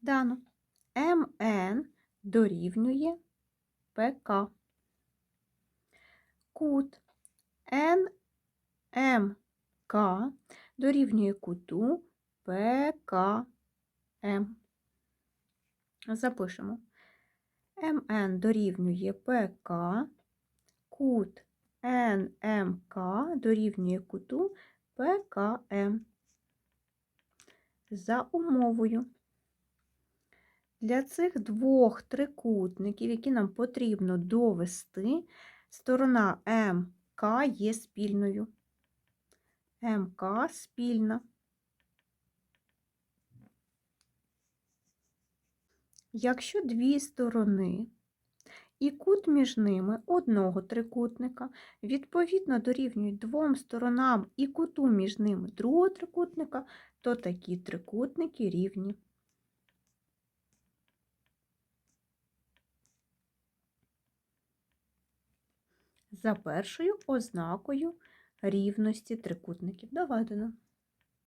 дано. МН дорівнює ПК. Кут НМК дорівнює куту ПКМ. Запишемо. МН дорівнює ПК, кут НМК дорівнює куту ПКМ. За умовою. Для цих двох трикутників, які нам потрібно довести, сторона МК є спільною. МК спільна. Якщо дві сторони і кут між ними одного трикутника відповідно дорівнюють двом сторонам і куту між ними другого трикутника, то такі трикутники рівні. За першою ознакою рівності трикутників доведено.